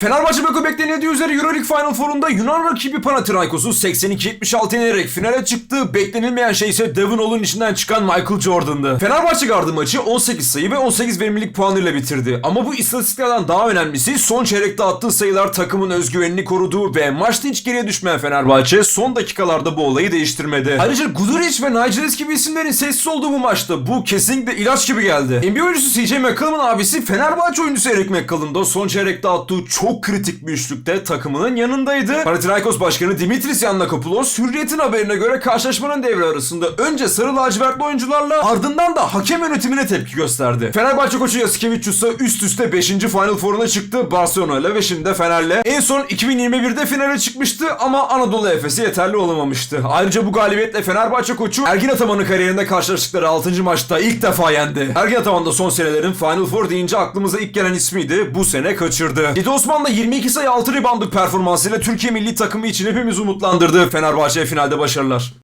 Fenerbahçe Beko beklenildiği üzere Euroleague Final Four'unda Yunan rakibi Panathinaikos'u 82-76 yenerek finale çıktı. Beklenilmeyen şey ise Devin Hall'un içinden çıkan Michael Jordan'dı. Fenerbahçe gardı maçı 18 sayı ve 18 verimlilik puanıyla bitirdi. Ama bu istatistiklerden daha önemlisi son çeyrekte attığı sayılar takımın özgüvenini korudu ve maçta hiç geriye düşmeyen Fenerbahçe son dakikalarda bu olayı değiştirmedi. Ayrıca Guduric ve Nigelis gibi isimlerin sessiz olduğu bu maçta bu kesinlikle ilaç gibi geldi. NBA oyuncusu CJ McCollum'un abisi Fenerbahçe oyuncusu Eric McCollum da son çeyrekte attığı çok kritik bir üçlükte takımının yanındaydı. Panathinaikos Başkanı Dimitris Yannakopoulos Hürriyet'in haberine göre karşılaşmanın devre arasında önce sarı lacivertli oyuncularla ardından da hakem yönetimine tepki gösterdi. Fenerbahçe koçu Yasikevicius üst üste 5. Final Four'una çıktı Barcelona ile ve şimdi de Fener'le. En son 2021'de finale çıkmıştı ama Anadolu Efes'i yeterli olamamıştı. Ayrıca bu galibiyetle Fenerbahçe koçu Ergin Ataman'ın kariyerinde karşılaştıkları 6. maçta ilk defa yendi. Ergin Ataman da son senelerin Final Four deyince aklımıza ilk gelen ismiydi. Bu sene kaçırdı. Didi Osman da 22 sayı 6 reboundlık performansıyla Türkiye milli takımı için hepimiz umutlandırdı. Fenerbahçe finalde başarılar.